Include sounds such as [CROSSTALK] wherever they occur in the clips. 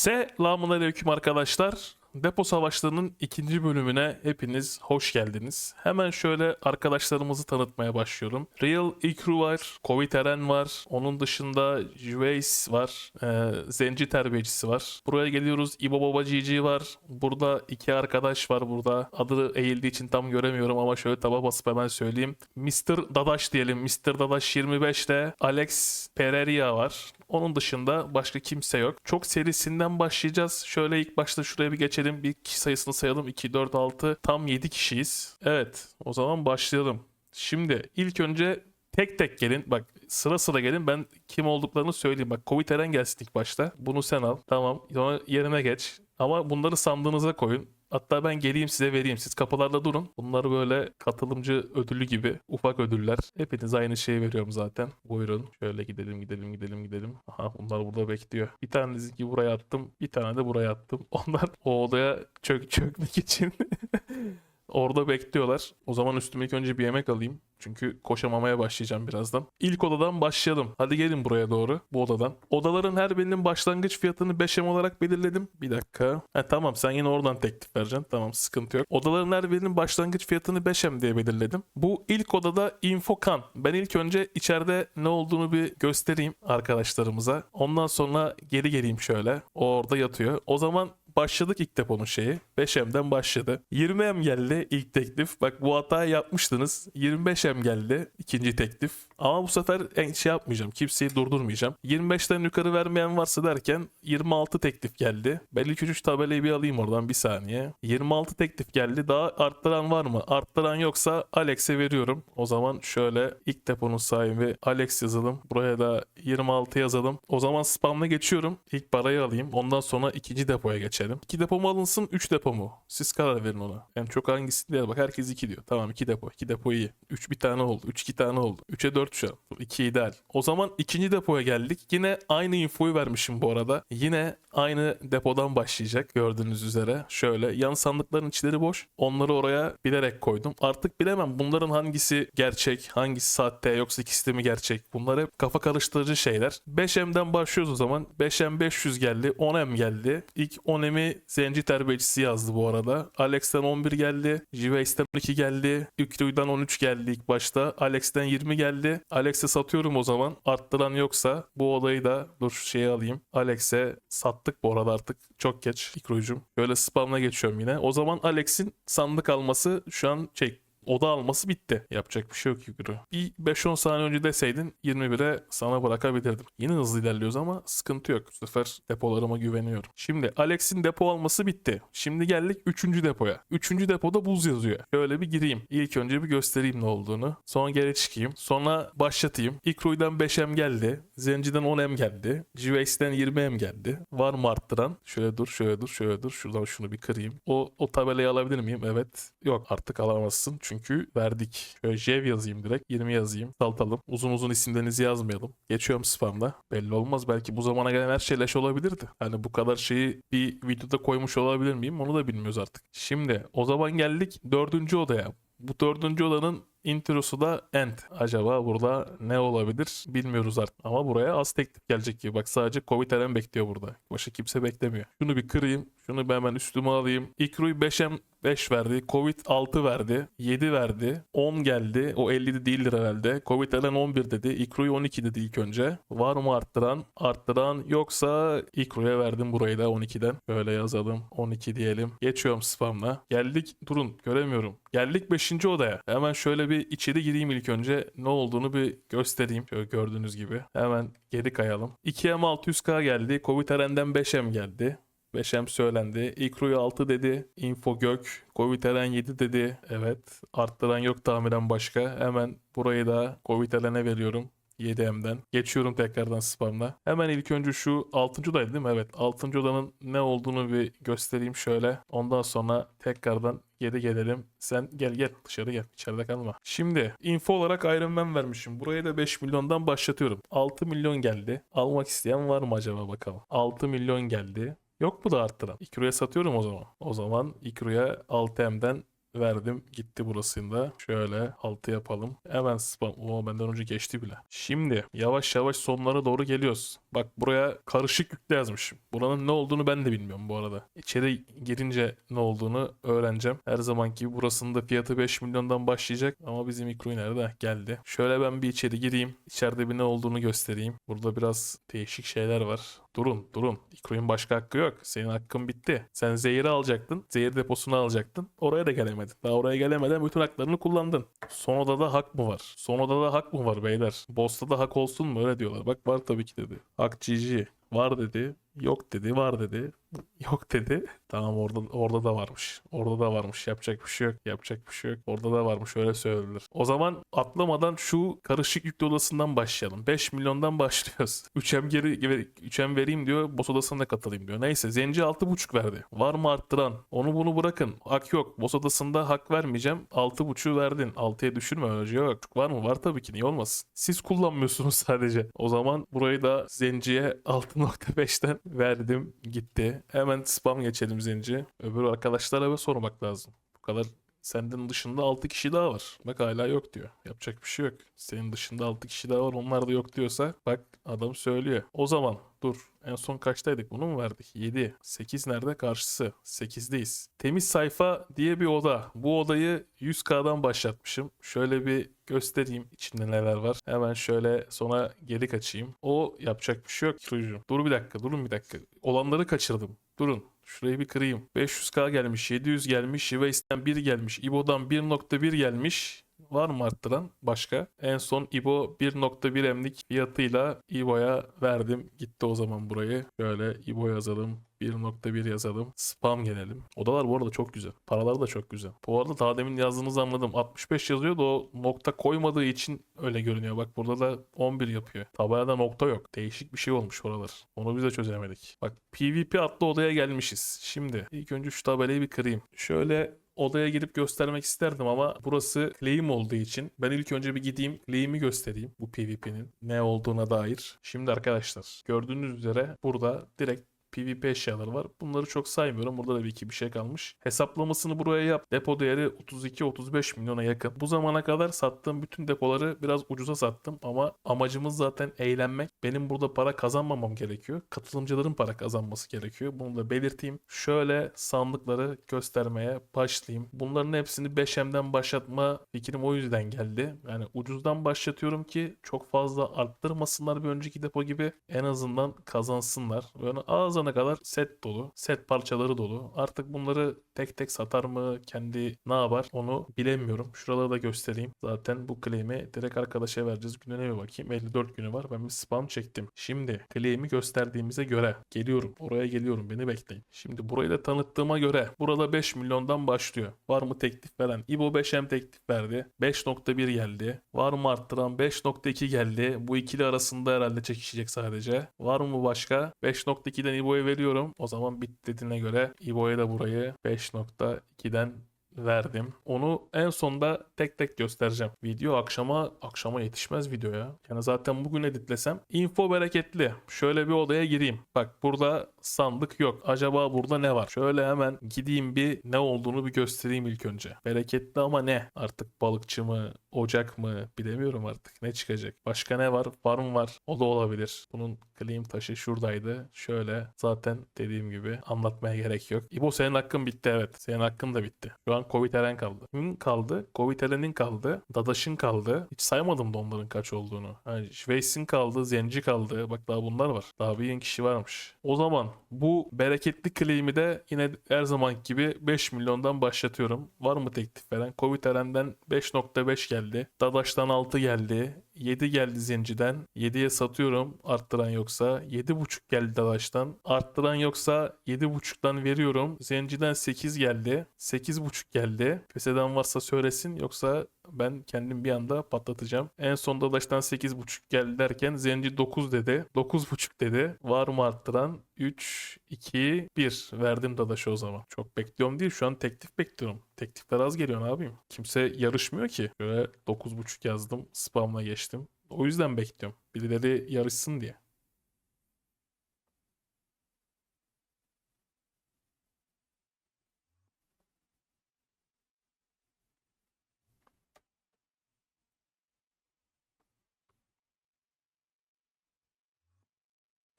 Selamun aleyküm arkadaşlar. Depo Savaşları'nın ikinci bölümüne hepiniz hoş geldiniz. Hemen şöyle arkadaşlarımızı tanıtmaya başlıyorum. Real Ikru var, Covid Eren var, onun dışında Juveys var, e, Zenci Terbiyecisi var. Buraya geliyoruz, İbo Baba GG var. Burada iki arkadaş var burada. Adı eğildiği için tam göremiyorum ama şöyle taba basıp hemen söyleyeyim. Mr. Dadaş diyelim. Mr. Dadaş 25'te Alex Pereira var. Onun dışında başka kimse yok. Çok serisinden başlayacağız. Şöyle ilk başta şuraya bir geçelim. Bir kişi sayısını sayalım. 2, 4, 6. Tam 7 kişiyiz. Evet. O zaman başlayalım. Şimdi ilk önce tek tek gelin. Bak sıra sıra gelin. Ben kim olduklarını söyleyeyim. Bak Covid Eren gelsin ilk başta. Bunu sen al. Tamam. Sonra yerine geç. Ama bunları sandığınıza koyun. Hatta ben geleyim size vereyim. Siz kapılarda durun. Bunları böyle katılımcı ödülü gibi ufak ödüller. Hepiniz aynı şeyi veriyorum zaten. Buyurun. Şöyle gidelim gidelim gidelim gidelim. Aha bunlar burada bekliyor. Bir tanesi buraya attım. Bir tane de buraya attım. [LAUGHS] Onlar o odaya çök çökmek için [LAUGHS] orada bekliyorlar. O zaman üstüme ilk önce bir yemek alayım. Çünkü koşamamaya başlayacağım birazdan. İlk odadan başlayalım. Hadi gelin buraya doğru. Bu odadan. Odaların her birinin başlangıç fiyatını 5M olarak belirledim. Bir dakika. Ha, tamam sen yine oradan teklif vereceksin. Tamam sıkıntı yok. Odaların her birinin başlangıç fiyatını 5M diye belirledim. Bu ilk odada infokan. Ben ilk önce içeride ne olduğunu bir göstereyim arkadaşlarımıza. Ondan sonra geri geleyim şöyle. O orada yatıyor. O zaman başladık ilk deponun şeyi. 5M'den başladı. 20M geldi ilk teklif. Bak bu hatayı yapmıştınız. 25M geldi ikinci teklif. Ama bu sefer en şey yapmayacağım. Kimseyi durdurmayacağım. 25'ten yukarı vermeyen varsa derken 26 teklif geldi. Ben ilk 3 tabelayı bir alayım oradan bir saniye. 26 teklif geldi. Daha arttıran var mı? Arttıran yoksa Alex'e veriyorum. O zaman şöyle ilk deponun sahibi Alex yazalım. Buraya da 26 yazalım. O zaman spamla geçiyorum. İlk parayı alayım. Ondan sonra ikinci depoya geçelim. 2 depo mu alınsın 3 depo mu? Siz karar verin ona. En çok hangisi diye bak herkes 2 diyor. Tamam 2 depo. 2 depo iyi. 3 bir tane oldu. 3 2 tane oldu. 3'e 4 şu an. 2 ideal. O zaman ikinci depoya geldik. Yine aynı infoyu vermişim bu arada. Yine aynı depodan başlayacak gördüğünüz üzere. Şöyle yan sandıkların içleri boş. Onları oraya bilerek koydum. Artık bilemem bunların hangisi gerçek, hangisi sahte yoksa ikisi de mi gerçek? Bunlar hep kafa karıştırıcı şeyler. 5M'den başlıyoruz o zaman. 5M 500 geldi. 10M geldi. İlk 10M'i Zenci terbiyecisi yazdı bu arada. Alex'ten 11 geldi. Jiveys'ten 12 geldi. Ükru'dan 13 geldi ilk başta. Alex'ten 20 geldi. Alex'e satıyorum o zaman. Arttıran yoksa bu odayı da dur şu şeyi alayım. Alex'e sattık bu arada artık. Çok geç İkru'cum. Böyle spamla geçiyorum yine. O zaman Alex'in sandık alması şu an şey oda alması bitti. Yapacak bir şey yok Yuguru. Bir 5-10 saniye önce deseydin 21'e sana bırakabilirdim. Yine hızlı ilerliyoruz ama sıkıntı yok. Bu sefer depolarıma güveniyorum. Şimdi Alex'in depo alması bitti. Şimdi geldik 3. depoya. 3. depoda buz yazıyor. Şöyle bir gireyim. İlk önce bir göstereyim ne olduğunu. Sonra geri çıkayım. Sonra başlatayım. İkru'dan 5M geldi. Zenci'den 10M geldi. Jiveys'ten 20M geldi. Var mı arttıran? Şöyle dur, şöyle dur, şöyle dur. Şuradan şunu bir kırayım. O, o tabelayı alabilir miyim? Evet. Yok artık alamazsın. Çünkü verdik. Şöyle Jev yazayım direkt. 20 yazayım. Saltalım. Uzun uzun isimlerinizi yazmayalım. Geçiyorum spamda. Belli olmaz. Belki bu zamana gelen her şey leş olabilirdi. Hani bu kadar şeyi bir videoda koymuş olabilir miyim? Onu da bilmiyoruz artık. Şimdi o zaman geldik dördüncü odaya. Bu dördüncü odanın introsu da end. Acaba burada ne olabilir bilmiyoruz artık. Ama buraya az teklif gelecek gibi. Bak sadece Covid Eren bekliyor burada. Başka kimse beklemiyor. Şunu bir kırayım. Şunu bir hemen üstüme alayım. İkru'yu 5M 5 verdi. Covid 6 verdi. 7 verdi. 10 geldi. O 50 değildir herhalde. Covid Eren 11 dedi. İkru'yu 12 dedi ilk önce. Var mı arttıran? Arttıran yoksa İkru'ya verdim burayı da 12'den. Böyle yazalım. 12 diyelim. Geçiyorum spamla. Geldik. Durun göremiyorum. Geldik 5. odaya. Hemen şöyle bir içeri gireyim ilk önce. Ne olduğunu bir göstereyim. Şöyle gördüğünüz gibi. Hemen geri kayalım. 2M 600K geldi. Covid Eren'den 5M geldi. 5M söylendi. İkru'yu 6 dedi. Info Gök. Covid Eren 7 dedi. Evet. Arttıran yok tahminen başka. Hemen burayı da Covid Eren'e veriyorum. 7M'den. Geçiyorum tekrardan spamla. Hemen ilk önce şu 6. odaydı değil mi? Evet. 6. odanın ne olduğunu bir göstereyim şöyle. Ondan sonra tekrardan geri gelelim. Sen gel gel dışarı gel. İçeride kalma. Şimdi info olarak Iron Man vermişim. Buraya da 5 milyondan başlatıyorum. 6 milyon geldi. Almak isteyen var mı acaba bakalım. 6 milyon geldi. Yok mu da arttıran? İkru'ya satıyorum o zaman. O zaman İkru'ya 6M'den verdim. Gitti burasında. Şöyle 6 yapalım. Hemen spam. Oo benden önce geçti bile. Şimdi yavaş yavaş sonlara doğru geliyoruz. Bak buraya karışık yüklü yazmışım. Buranın ne olduğunu ben de bilmiyorum bu arada. İçeri girince ne olduğunu öğreneceğim. Her zamanki gibi burasının da fiyatı 5 milyondan başlayacak. Ama bizim mikro nerede? Geldi. Şöyle ben bir içeri gireyim. İçeride bir ne olduğunu göstereyim. Burada biraz değişik şeyler var. Durun durun. İkro'nun başka hakkı yok. Senin hakkın bitti. Sen zehiri alacaktın. Zehir deposunu alacaktın. Oraya da gelemedin. Daha oraya gelemeden bütün haklarını kullandın. Son odada hak mı var? Son odada hak mı var beyler? Boss'ta da hak olsun mu? Öyle diyorlar. Bak var tabii ki dedi. Hak GG. Var dedi. Yok dedi. Var dedi. Yok dedi. Tamam orada orada da varmış. Orada da varmış. Yapacak bir şey yok. Yapacak bir şey yok. Orada da varmış. Öyle söylediler. O zaman atlamadan şu karışık yüklü odasından başlayalım. 5 milyondan başlıyoruz. [LAUGHS] 3M geri 3M vereyim diyor. Boss odasına katılayım diyor. Neyse Zenci 6.5 verdi. Var mı arttıran? Onu bunu bırakın. Hak yok. Boss odasında hak vermeyeceğim. 6.5'u verdin. 6'ya düşürme öyle yok. Var mı? Var tabii ki. Niye olmasın? Siz kullanmıyorsunuz [LAUGHS] sadece. O zaman burayı da Zenci'ye 6.5'ten verdim. Gitti. Hemen spam geçelim Zenci. Öbür arkadaşlara ve sormak lazım. Bu kadar Senden dışında 6 kişi daha var. Bak hala yok diyor. Yapacak bir şey yok. Senin dışında 6 kişi daha var. Onlar da yok diyorsa bak adam söylüyor. O zaman dur. En son kaçtaydık? Bunu mu verdik? 7. 8 nerede? Karşısı. 8'deyiz. Temiz sayfa diye bir oda. Bu odayı 100K'dan başlatmışım. Şöyle bir göstereyim içinde neler var. Hemen şöyle sona geri kaçayım. O yapacak bir şey yok. Çocuğum. Dur bir dakika. Durun bir dakika. Olanları kaçırdım. Durun. Şurayı bir kırayım. 500k gelmiş, 700 gelmiş, Shivace'den 1 gelmiş, İbo'dan 1.1 gelmiş. Var mı arttıran? Başka. En son İbo 1.1 emlik fiyatıyla İbo'ya verdim. Gitti o zaman burayı. Şöyle İbo yazalım. 1.1 yazalım. Spam gelelim. Odalar bu arada çok güzel. Paralar da çok güzel. Bu arada daha demin yazdığınızı anladım. 65 yazıyor da o nokta koymadığı için öyle görünüyor. Bak burada da 11 yapıyor. Tabelada nokta yok. Değişik bir şey olmuş oralar. Onu biz de çözemedik. Bak PvP adlı odaya gelmişiz. Şimdi ilk önce şu tabelayı bir kırayım. Şöyle odaya girip göstermek isterdim ama burası claim olduğu için ben ilk önce bir gideyim claim'i göstereyim bu PvP'nin ne olduğuna dair. Şimdi arkadaşlar gördüğünüz üzere burada direkt PvP eşyaları var. Bunları çok saymıyorum. Burada da bir iki bir şey kalmış. Hesaplamasını buraya yap. Depo değeri 32-35 milyona yakın. Bu zamana kadar sattığım bütün depoları biraz ucuza sattım ama amacımız zaten eğlenmek. Benim burada para kazanmamam gerekiyor. Katılımcıların para kazanması gerekiyor. Bunu da belirteyim. Şöyle sandıkları göstermeye başlayayım. Bunların hepsini 5M'den başlatma fikrim o yüzden geldi. Yani ucuzdan başlatıyorum ki çok fazla arttırmasınlar bir önceki depo gibi. En azından kazansınlar. Yani ağzına kadar set dolu. Set parçaları dolu. Artık bunları tek tek satar mı? Kendi ne yapar? Onu bilemiyorum. Şuraları da göstereyim. Zaten bu claim'i direkt arkadaşa vereceğiz. Gününe bir bakayım. 54 günü var. Ben bir spam çektim. Şimdi claim'i gösterdiğimize göre geliyorum. Oraya geliyorum. Beni bekleyin. Şimdi burayı da tanıttığıma göre burada 5 milyondan başlıyor. Var mı teklif veren? İbo 5M teklif verdi. 5.1 geldi. Var mı arttıran? 5.2 geldi. Bu ikili arasında herhalde çekişecek sadece. Var mı başka? 5.2'den İbo'ya veriyorum. O zaman bit dediğine göre İbo'ya da burayı 5.2'den verdim. Onu en sonda tek tek göstereceğim. Video akşama akşama yetişmez video ya. Yani zaten bugün editlesem info bereketli. Şöyle bir odaya gireyim. Bak burada sandık yok. Acaba burada ne var? Şöyle hemen gideyim bir ne olduğunu bir göstereyim ilk önce. Bereketli ama ne? Artık balıkçı mı, ocak mı bilemiyorum artık. Ne çıkacak? Başka ne var? Farm var. O da olabilir. Bunun claim taşı şuradaydı. Şöyle zaten dediğim gibi anlatmaya gerek yok. İbo senin hakkın bitti evet. Senin hakkın da bitti. Şu an Covid Eren kaldı. Kimin kaldı? Covid Eren'in kaldı. Dadaş'ın kaldı. Hiç saymadım da onların kaç olduğunu. Yani Schweiz'in kaldı. Zenci kaldı. Bak daha bunlar var. Daha bir yeni kişi varmış. O zaman bu bereketli claim'i de yine her zaman gibi 5 milyondan başlatıyorum. Var mı teklif veren? Covid Eren'den 5.5 geldi. Dadaş'tan 6 geldi. 7 geldi Zenci'den. 7'ye satıyorum. Arttıran yoksa. 7.5 geldi Dadaş'tan. Arttıran yoksa 7.5'tan veriyorum. Zenci'den 8 geldi. 8.5 geldi. Pes varsa söylesin. Yoksa ben kendim bir anda patlatacağım. En son Dadaş'tan 8.5 geldi derken Zenci 9 dedi. 9.5 dedi. Var mı arttıran? 3, 2, 1. Verdim Dadaş'a o zaman. Çok bekliyorum değil. Şu an teklif bekliyorum. Teklifler az geliyor yapayım? Kimse yarışmıyor ki. Böyle 9.5 yazdım. Spamla demiştim. O yüzden bekliyorum. Birileri yarışsın diye.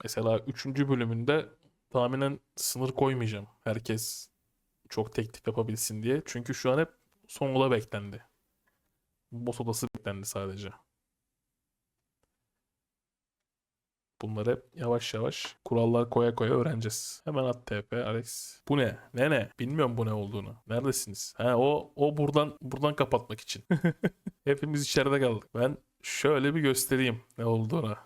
Mesela 3. bölümünde tahminen sınır koymayacağım. Herkes çok teklif yapabilsin diye. Çünkü şu an hep son ola beklendi. Boss odası beklendi sadece. Bunları yavaş yavaş kurallar koya koya öğreneceğiz. Hemen at TP Alex. Bu ne? Ne ne? Bilmiyorum bu ne olduğunu. Neredesiniz? Ha o o buradan buradan kapatmak için. [LAUGHS] Hepimiz içeride kaldık. Ben şöyle bir göstereyim ne olduğunu.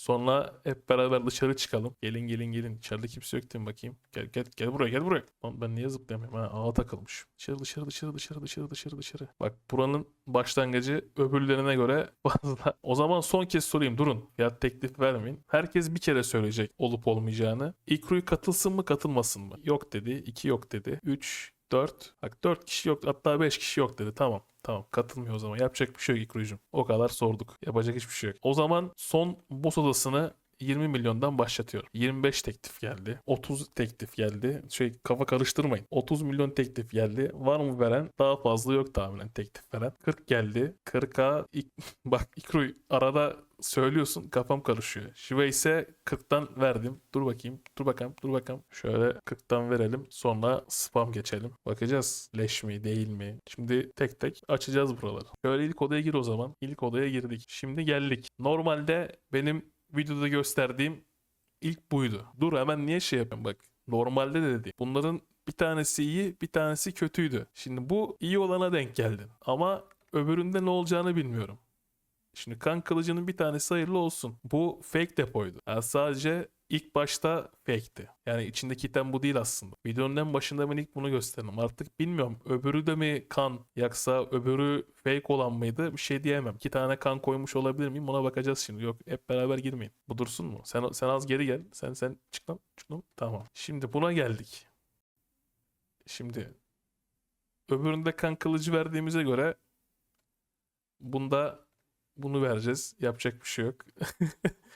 Sonra hep beraber dışarı çıkalım. Gelin gelin gelin. İçeride kimse yok değil mi bakayım. Gel gel gel buraya gel buraya. Lan ben niye zıplayamıyorum? Ha ağa takılmış. Dışarı dışarı dışarı dışarı dışarı dışarı dışarı. Bak buranın başlangıcı öbürlerine göre [LAUGHS] fazla. O zaman son kez sorayım durun. Ya teklif vermeyin. Herkes bir kere söyleyecek olup olmayacağını. İkru'yu katılsın mı katılmasın mı? Yok dedi. 2 yok dedi. 3 4. Bak 4 kişi yok hatta 5 kişi yok dedi. Tamam. Tamam katılmıyor o zaman. Yapacak bir şey yok İkru'cum. O kadar sorduk. Yapacak hiçbir şey yok. O zaman son boss odasını 20 milyondan başlatıyorum. 25 teklif geldi. 30 teklif geldi. Şey kafa karıştırmayın. 30 milyon teklif geldi. Var mı veren? Daha fazla yok tahminen teklif veren. 40 geldi. 40'a ik- [LAUGHS] bak İkru arada söylüyorsun kafam karışıyor. Şive ise 40'tan verdim. Dur bakayım. Dur bakalım. Dur bakalım. Şöyle 40'tan verelim. Sonra spam geçelim. Bakacağız leş mi değil mi? Şimdi tek tek açacağız buraları. Şöyle ilk odaya gir o zaman. İlk odaya girdik. Şimdi geldik. Normalde benim videoda gösterdiğim ilk buydu. Dur hemen niye şey yapayım bak. Normalde de dedi. Bunların bir tanesi iyi, bir tanesi kötüydü. Şimdi bu iyi olana denk geldin. Ama öbüründe ne olacağını bilmiyorum. Şimdi kan kılıcının bir tanesi hayırlı olsun. Bu fake depoydu. Yani sadece ilk başta fake'ti. Yani içindeki item bu değil aslında. Videonun en başında ben ilk bunu gösterdim. Artık bilmiyorum öbürü de mi kan yoksa öbürü fake olan mıydı bir şey diyemem. İki tane kan koymuş olabilir miyim ona bakacağız şimdi. Yok hep beraber girmeyin. Bu dursun mu? Sen, sen az geri gel. Sen sen çık lan. Çık lan. Tamam. Şimdi buna geldik. Şimdi öbüründe kan kılıcı verdiğimize göre bunda bunu vereceğiz. Yapacak bir şey yok. [LAUGHS]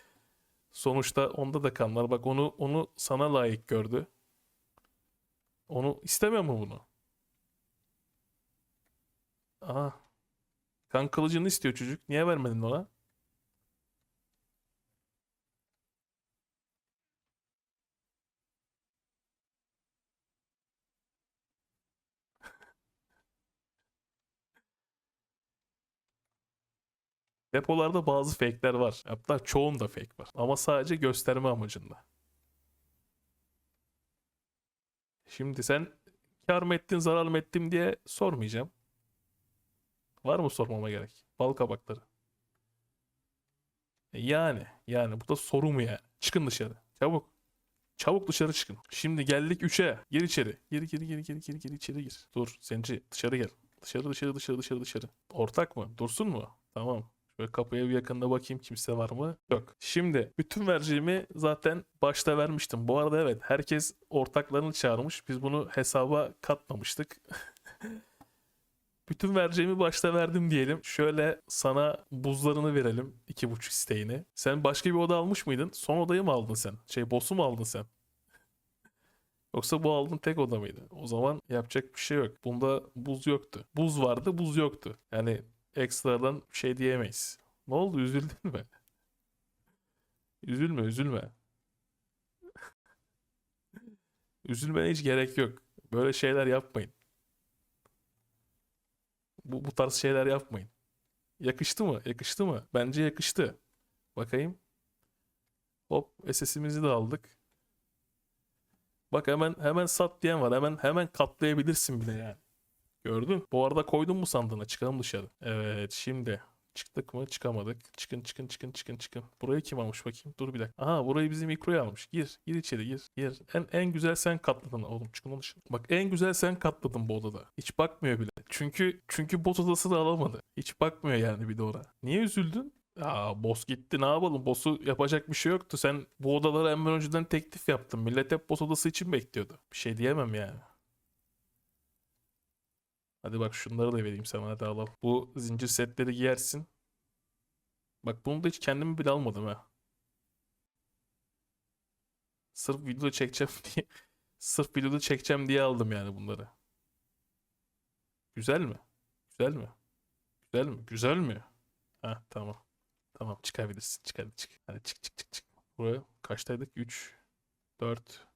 Sonuçta onda da kan var. Bak onu onu sana layık gördü. Onu istemiyor mu bunu? Aha. Kan kılıcını istiyor çocuk. Niye vermedin ona? Depolarda bazı fake'ler var. Hatta çoğunda fake var. Ama sadece gösterme amacında. Şimdi sen kar mı ettin, zarar mı ettim diye sormayacağım. Var mı sormama gerek? Bal kabakları. E Yani, yani bu da soru mu yani? Çıkın dışarı. Çabuk. Çabuk dışarı çıkın. Şimdi geldik 3'e. Gir içeri. Gir gir gir gir gir gir içeri gir. Dur Zenci dışarı gel. Dışarı dışarı dışarı dışarı dışarı. Ortak mı? Dursun mu? Tamam. Şöyle kapıya bir yakında bakayım kimse var mı? Yok. Şimdi bütün vereceğimi zaten başta vermiştim. Bu arada evet herkes ortaklarını çağırmış. Biz bunu hesaba katmamıştık. [LAUGHS] Bütün vereceğimi başta verdim diyelim. Şöyle sana buzlarını verelim. iki buçuk isteğini. Sen başka bir oda almış mıydın? Son odayı mı aldın sen? Şey boss'u mu aldın sen? [LAUGHS] Yoksa bu aldığın tek oda mıydı? O zaman yapacak bir şey yok. Bunda buz yoktu. Buz vardı, buz yoktu. Yani ekstradan şey diyemeyiz. Ne oldu? Üzüldün mü? Üzülme, üzülme. Üzülmene hiç gerek yok. Böyle şeyler yapmayın. Bu, bu tarz şeyler yapmayın. Yakıştı mı? Yakıştı mı? Bence yakıştı. Bakayım. Hop SS'imizi de aldık. Bak hemen hemen sat diyen var. Hemen hemen katlayabilirsin bile yani. Gördün? Bu arada koydun mu sandığına? Çıkalım dışarı. Evet şimdi. Çıktık mı? Çıkamadık. Çıkın çıkın çıkın çıkın çıkın. Burayı kim almış bakayım? Dur bir dakika. Aha burayı bizim mikroya almış. Gir. Gir içeri gir. Gir. En, en güzel sen katladın oğlum. Çıkın lan dışarı. Bak en güzel sen katladın bu odada. Hiç bakmıyor bile. Çünkü çünkü bot odası da alamadı. Hiç bakmıyor yani bir de ona. Niye üzüldün? Ya boss gitti ne yapalım? Boss'u yapacak bir şey yoktu. Sen bu odalara hemen önceden teklif yaptın. Millet hep boss odası için bekliyordu. Bir şey diyemem yani. Hadi bak şunları da vereyim sana hadi al al. Bu zincir setleri giyersin. Bak bunu da hiç kendimi bile almadım ha. Sırf video çekeceğim [LAUGHS] diye. Sırf videoda çekeceğim diye aldım yani bunları. Güzel mi? Güzel mi? Güzel mi? Güzel mi? Ha tamam. Tamam çıkabilirsin. Çık hadi çık. Hadi çık çık çık çık. Buraya kaçtaydık? 3, 4,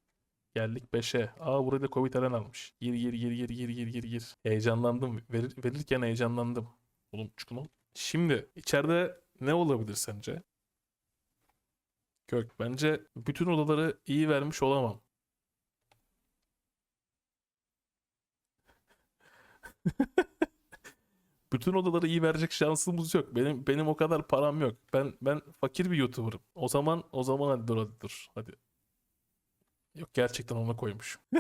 geldik 5'e. Aa burayı da Covid alan almış. Gir gir gir gir gir gir gir gir. Heyecanlandım. Verir, verirken heyecanlandım. Oğlum çıkın oğlum. Şimdi içeride ne olabilir sence? Gök bence bütün odaları iyi vermiş olamam. [LAUGHS] Bütün odaları iyi verecek şansımız yok. Benim benim o kadar param yok. Ben ben fakir bir YouTuber'ım. O zaman o zaman hadi dur hadi dur. Hadi. Yok gerçekten ona koymuş. [LAUGHS]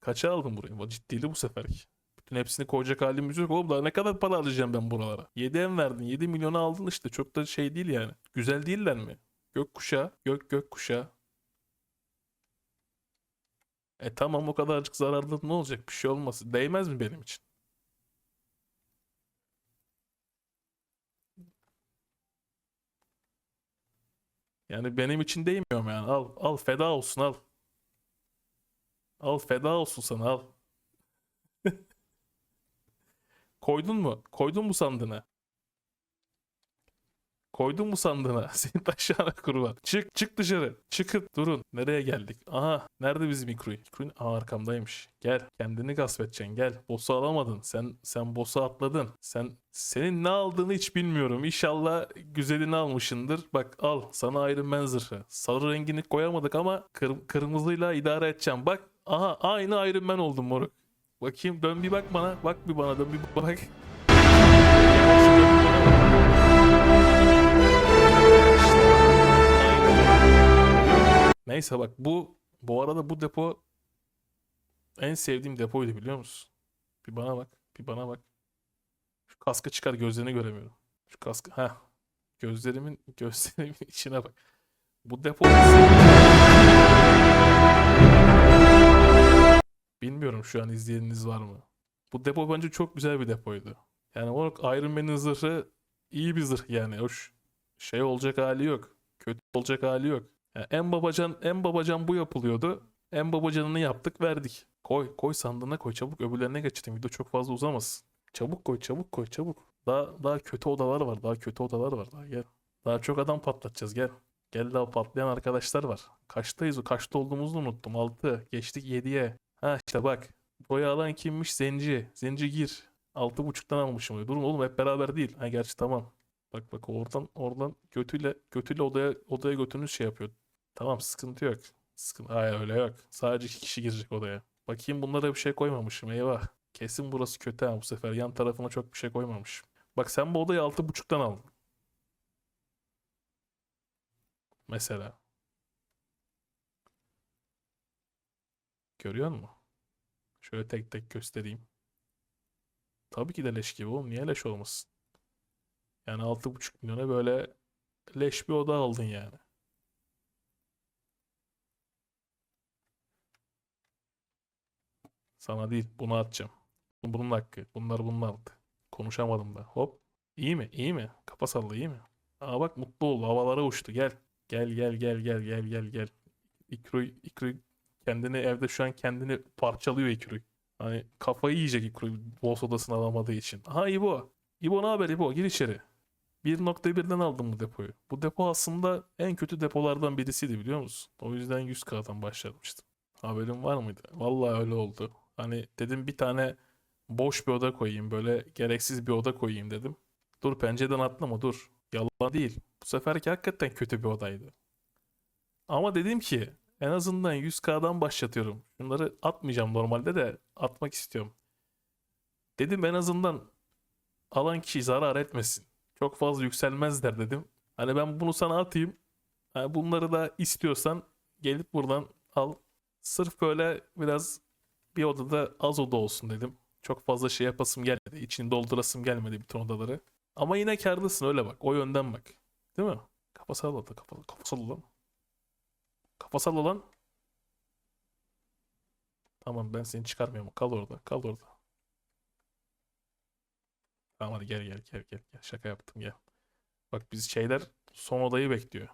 Kaça aldın burayı? Bu Ciddiydi bu seferki. Bütün hepsini koyacak halimiz yok oğlum. Daha ne kadar para harcayacağım ben buralara? 7 em verdin. 7 milyonu aldın işte. Çok da şey değil yani. Güzel değiller mi? Gökkuşağı. Gök gökkuşağı. E tamam o kadarcık zararlı ne olacak? Bir şey olmaz. Değmez mi benim için? Yani benim için değmiyor mu yani? Al, al feda olsun al. Al feda olsun sana al. [LAUGHS] Koydun mu? Koydun mu sandığına? Koydun mu sandığına? [LAUGHS] Senin taşağına kurban. Çık çık dışarı. Çıkın durun. Nereye geldik? Aha nerede bizim Mikro'yu? Mikro'yu Aa, arkamdaymış. Gel kendini gasp edeceksin gel. Boss'u alamadın. Sen sen boss'u atladın. Sen senin ne aldığını hiç bilmiyorum. İnşallah güzelini almışındır. Bak al sana Iron Man zırhı. Sarı rengini koyamadık ama kır- kırmızıyla idare edeceğim. Bak aha aynı Iron Man oldum moruk. Bakayım dön bir bak bana. Bak bir bana dön bir bak. Neyse bak bu bu arada bu depo en sevdiğim depoydu biliyor musun? Bir bana bak. Bir bana bak. Şu kaskı çıkar gözlerini göremiyorum. Şu kaskı. Ha. Gözlerimin [LAUGHS] gözlerimin içine bak. Bu depo Bilmiyorum şu an izleyeniniz var mı? Bu depo bence çok güzel bir depoydu. Yani o Iron Man'in zırhı iyi bir zırh yani. Hoş şey olacak hali yok. Kötü olacak hali yok. Yani en babacan en babacan bu yapılıyordu. En babacanını yaptık verdik. Koy koy sandığına koy çabuk öbürlerine geçtim. Video çok fazla uzamasın. Çabuk koy çabuk koy çabuk. Daha daha kötü odalar var. Daha kötü odalar var. Daha gel. Daha çok adam patlatacağız gel. Gel daha patlayan arkadaşlar var. Kaçtayız? Kaçta olduğumuzu unuttum. 6. Geçtik 7'ye. Ha işte bak. Buraya alan kimmiş? Zenci. Zenci gir. 6.5'tan almışım. Durun oğlum hep beraber değil. Ha gerçi tamam. Bak bak oradan oradan götüyle götüyle odaya odaya götünüz şey yapıyor. Tamam sıkıntı yok. Sıkıntı Hayır öyle yok. Sadece iki kişi girecek odaya. Bakayım bunlara bir şey koymamışım. Eyvah. Kesin burası kötü ha bu sefer. Yan tarafına çok bir şey koymamışım. Bak sen bu odayı 6.5'tan aldın. Mesela. Görüyor musun? Şöyle tek tek göstereyim. Tabii ki de leş gibi oğlum. Niye leş olmasın? Yani 6.5 milyona böyle leş bir oda aldın yani. Sana değil, bunu atacağım. Bu Bunun hakkı. Bunlar bunun altı. Konuşamadım da. Hop. İyi mi? İyi mi? Kafa salla iyi mi? Aa bak mutlu ol. Havalara uçtu. Gel. Gel gel gel gel gel gel gel. İkru, İkru kendini evde şu an kendini parçalıyor İkru. Hani kafayı yiyecek İkru boss odasını alamadığı için. Aha İbo. İbo ne haber İbo? Gir içeri. 1.1'den aldım bu depoyu. Bu depo aslında en kötü depolardan birisiydi biliyor musun? O yüzden 100K'dan başlamıştım. Haberin var mıydı? Vallahi öyle oldu. Hani dedim bir tane boş bir oda koyayım böyle gereksiz bir oda koyayım dedim. Dur pencereden atlama dur. Yalan değil. Bu seferki hakikaten kötü bir odaydı. Ama dedim ki en azından 100K'dan başlatıyorum. Şunları atmayacağım normalde de atmak istiyorum. Dedim en azından alan kişi zarar etmesin. Çok fazla yükselmezler dedim. Hani ben bunu sana atayım. Ha, bunları da istiyorsan gelip buradan al. Sırf böyle biraz bir odada az oda olsun dedim. Çok fazla şey yapasım gelmedi. İçini doldurasım gelmedi bütün odaları. Ama yine kârdasın öyle bak. O yönden bak. Değil mi? Kafa salladı. Kafa, kafa salla lan. Kafa salla. Tamam ben seni çıkarmıyorum. Kal orada. Kal orada. Tamam hadi gel gel gel gel. gel. Şaka yaptım gel. Bak biz şeyler son odayı bekliyor.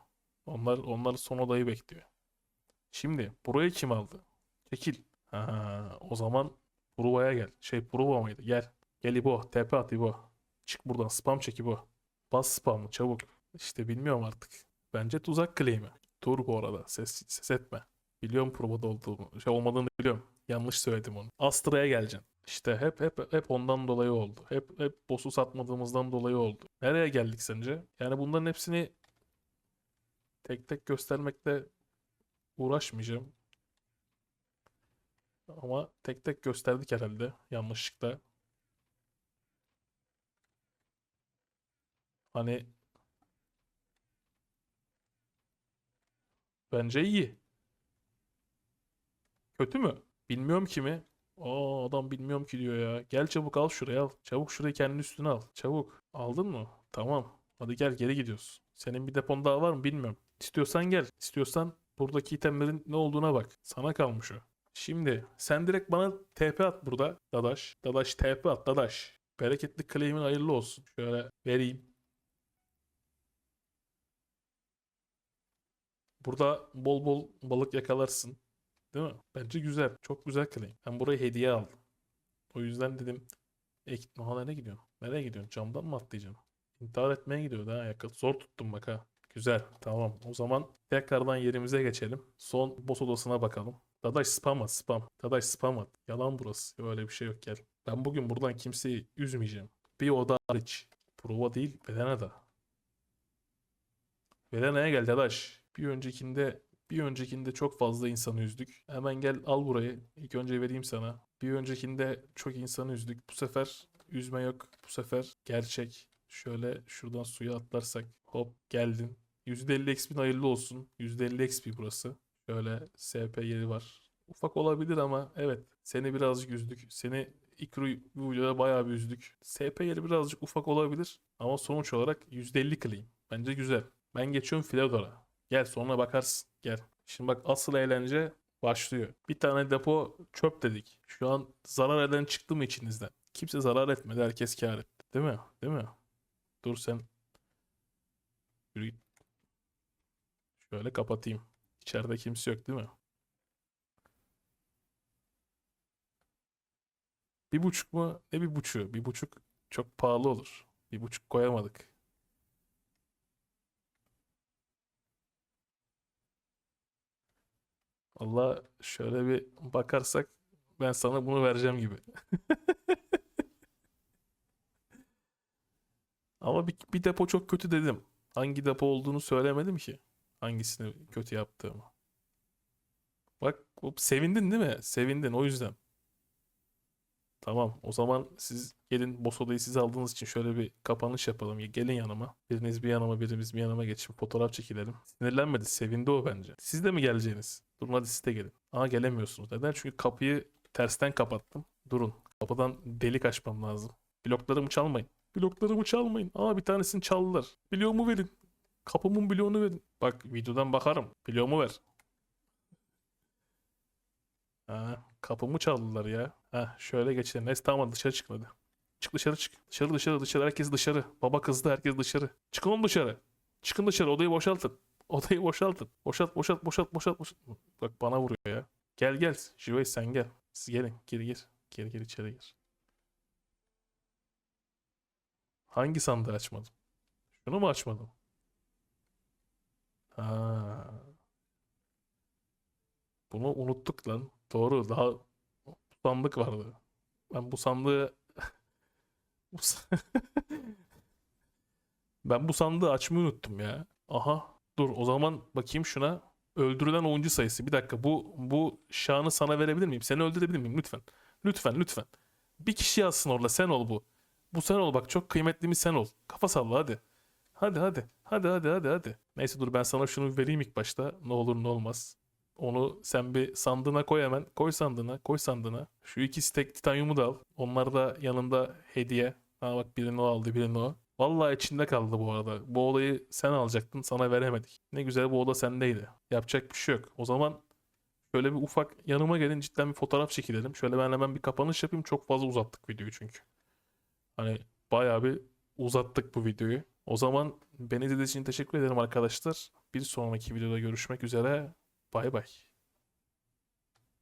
Onlar onlar son odayı bekliyor. Şimdi burayı kim aldı? Çekil. Ha, o zaman Pruva'ya gel. Şey Pruva mıydı? Gel. Gel İbo. TP at İbo. Çık buradan. Spam çek İbo. Bas spamı çabuk. İşte bilmiyorum artık. Bence tuzak claim'i. Dur bu arada. Ses, ses etme. Biliyorum provada olduğunu. Şey olmadığını biliyorum. Yanlış söyledim onu. Astra'ya geleceksin. İşte hep hep hep ondan dolayı oldu. Hep hep boss'u satmadığımızdan dolayı oldu. Nereye geldik sence? Yani bunların hepsini tek tek göstermekle uğraşmayacağım. Ama tek tek gösterdik herhalde yanlışlıkla. Hani bence iyi. Kötü mü? Bilmiyorum ki mi? Aa adam bilmiyorum ki diyor ya. Gel çabuk al şuraya al. Çabuk şurayı kendi üstüne al. Çabuk. Aldın mı? Tamam. Hadi gel geri gidiyoruz. Senin bir depon daha var mı bilmiyorum. İstiyorsan gel. İstiyorsan buradaki itemlerin ne olduğuna bak. Sana kalmış o. Şimdi sen direkt bana TP at burada. Dadaş. Dadaş TP at Dadaş. Bereketli claim'in hayırlı olsun. Şöyle vereyim. Burada bol bol balık yakalarsın. Değil mi? Bence güzel. Çok güzel claim. Ben burayı hediye aldım. O yüzden dedim Ek, Aha nereye gidiyorsun? Nereye gidiyorsun? Camdan mı atlayacaksın? İntihar etmeye gidiyor daha yakın. Zor tuttum bak ha. Güzel. Tamam. O zaman tekrardan yerimize geçelim. Son boss odasına bakalım. Dadaş spam at spam. Dadaş spam at. Yalan burası. Öyle bir şey yok gel. Ben bugün buradan kimseyi üzmeyeceğim. Bir oda hariç. Prova değil Velena'da. Velena'ya gel Dadaş. Bir öncekinde bir öncekinde çok fazla insanı üzdük. Hemen gel al burayı. İlk önce vereyim sana. Bir öncekinde çok insanı üzdük. Bu sefer üzme yok. Bu sefer gerçek. Şöyle şuradan suya atlarsak. Hop geldin. %50 XP'in hayırlı olsun. %50 XP burası. Şöyle SP yeri var. Ufak olabilir ama evet seni birazcık üzdük. Seni ilk videoda bayağı bir üzdük. SP yeri birazcık ufak olabilir ama sonuç olarak %50 clean. Bence güzel. Ben geçiyorum Fledor'a. Gel sonra bakarsın. Gel. Şimdi bak asıl eğlence başlıyor. Bir tane depo çöp dedik. Şu an zarar eden çıktı mı içinizden? Kimse zarar etmedi. Herkes kâr etti. Değil mi? Değil mi? Dur sen. Şöyle kapatayım. İçeride kimse yok değil mi? Bir buçuk mu? Ne bir buçuğu? Bir buçuk çok pahalı olur. Bir buçuk koyamadık. Valla şöyle bir bakarsak ben sana bunu vereceğim gibi. [LAUGHS] Ama bir, bir depo çok kötü dedim. Hangi depo olduğunu söylemedim ki. Hangisini kötü yaptığımı. Bak sevindin değil mi? Sevindin o yüzden. Tamam o zaman siz gelin boss odayı siz aldığınız için şöyle bir kapanış yapalım. Gelin yanıma. Biriniz bir yanıma birimiz bir yanıma geçip fotoğraf çekilelim. Sinirlenmedi sevindi o bence. Siz de mi geleceğiniz? Durun hadi siz de gelin. Aa gelemiyorsunuz. Neden? Çünkü kapıyı tersten kapattım. Durun. Kapıdan delik açmam lazım. Bloklarımı çalmayın. Bloklarımı çalmayın. Aa bir tanesini çaldılar. Bloğumu verin. Kapımın bloğunu verin. Bak videodan bakarım. Bloğumu ver. Ha, kapımı çaldılar ya. Ha, şöyle geçelim. Neyse tamam dışarı çıkın hadi. Çık dışarı çık. Dışarı dışarı dışarı. Herkes dışarı. Baba kızdı herkes dışarı. Çıkın oğlum dışarı. Çıkın dışarı odayı boşaltın. [LAUGHS] Odayı boşaltın. Boşalt boşalt boşalt boşalt boşalt. Bak bana vuruyor ya. Gel gel. Jivay sen gel. Siz gelin. Gir gir. Gir gir içeri gir. Hangi sandığı açmadım? Şunu mu açmadım? Ha. Bunu unuttuk lan. Doğru. Daha sandık vardı. Ben bu sandığı [LAUGHS] [LAUGHS] Ben bu sandığı açmayı unuttum ya. Aha. Dur o zaman bakayım şuna. Öldürülen oyuncu sayısı. Bir dakika bu bu şanı sana verebilir miyim? Seni öldürebilir miyim? Lütfen. Lütfen lütfen. Bir kişi yazsın orada. Sen ol bu. Bu sen ol bak. Çok kıymetlimiz sen ol. Kafa salla hadi. Hadi hadi. Hadi hadi hadi hadi. Neyse dur ben sana şunu vereyim ilk başta. Ne olur ne olmaz. Onu sen bir sandığına koy hemen. Koy sandığına. Koy sandığına. Şu iki stek titanyumu da al. Onlar da yanında hediye. Ha bak birini o aldı birini o. Vallahi içinde kaldı bu arada. Bu olayı sen alacaktın sana veremedik. Ne güzel bu oda sendeydi. Yapacak bir şey yok. O zaman şöyle bir ufak yanıma gelin cidden bir fotoğraf çekilelim. Şöyle ben hemen bir kapanış yapayım. Çok fazla uzattık videoyu çünkü. Hani bayağı bir uzattık bu videoyu. O zaman beni izlediğiniz için teşekkür ederim arkadaşlar. Bir sonraki videoda görüşmek üzere. Bay bay.